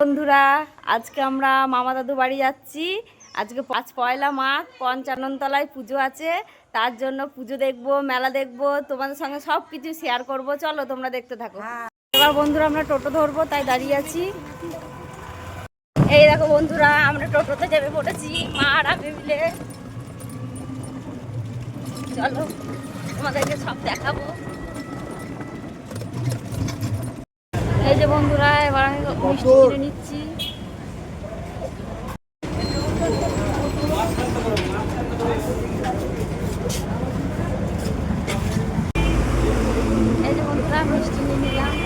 বন্ধুরা, আজকে আমরা মামা দাদু বাড়ি যাচ্ছি। আজকে পাঁচ পয়লা মাঘ, পঞ্চাননতলায় পুজো আছে। তার জন্য পুজো দেখব, মেলা দেখব, তোমাদের সঙ্গে সব কিছু শেয়ার করব। চলো তোমরা দেখতে থাকো। এবার বন্ধুরা, আমরা টোটো ধরবো, তাই দাঁড়িয়ে আছি। এই দেখো বন্ধুরা, আমরা টোটোতে চেপে পড়েছি, মা আর আমি মিলে। চলো তোমাদেরকে সব দেখাবো। এই যে বন্ধুরা এবার আমি মিষ্টি কিনে নিচ্ছি। এই যে বন্ধুরা মিষ্টি নিয়ে নিলাম।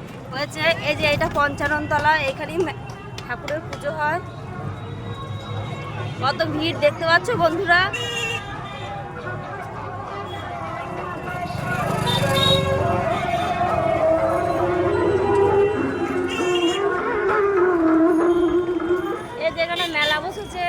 হয়েছে। এই যে এটা পঞ্চাননতলা এখানেই মে- ঠাকুরের পুজো হয়। কত ভিড় দেখতে পাচ্ছ বন্ধুরা? এই যে এখানে মেলা বসেছে।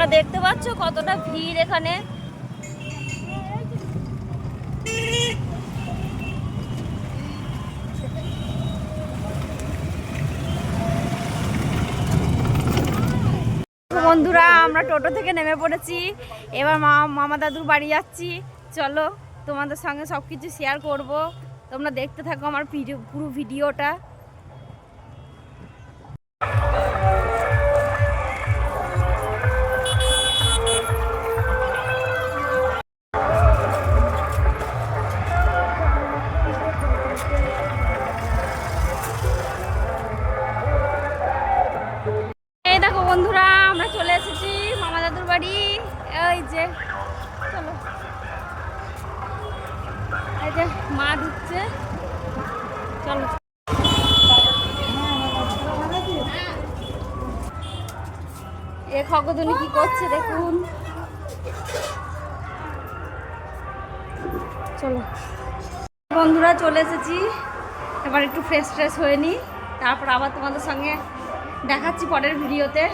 তোমরা দেখতে পাচ্ছ কতটা ভিড় এখানে? বন্ধুরা, আমরা টোটো থেকে নেমে পড়েছি। এবার মা, মামা দাদুর বাড়ি যাচ্ছি। চলো তোমাদের সঙ্গে সব কিছু শেয়ার করব। তোমরা দেখতে থাকো আমার পুরো ভিডিওটা। দেখো বন্ধুরা, আমরা চলে এসেছি মামা দাদুর বাড়ি। এই যে, চলো। এই যে মা ঢুকছে। চলো। এ খগদনি কি করছে দেখুন। চলো। বন্ধুরা, চলে এসেছি। এবার একটু ফ্রেশ ফ্রেশ হয়ে নিই। তারপর আবার তোমাদের সঙ্গে দেখাচ্ছি পরের ভিডিওতে।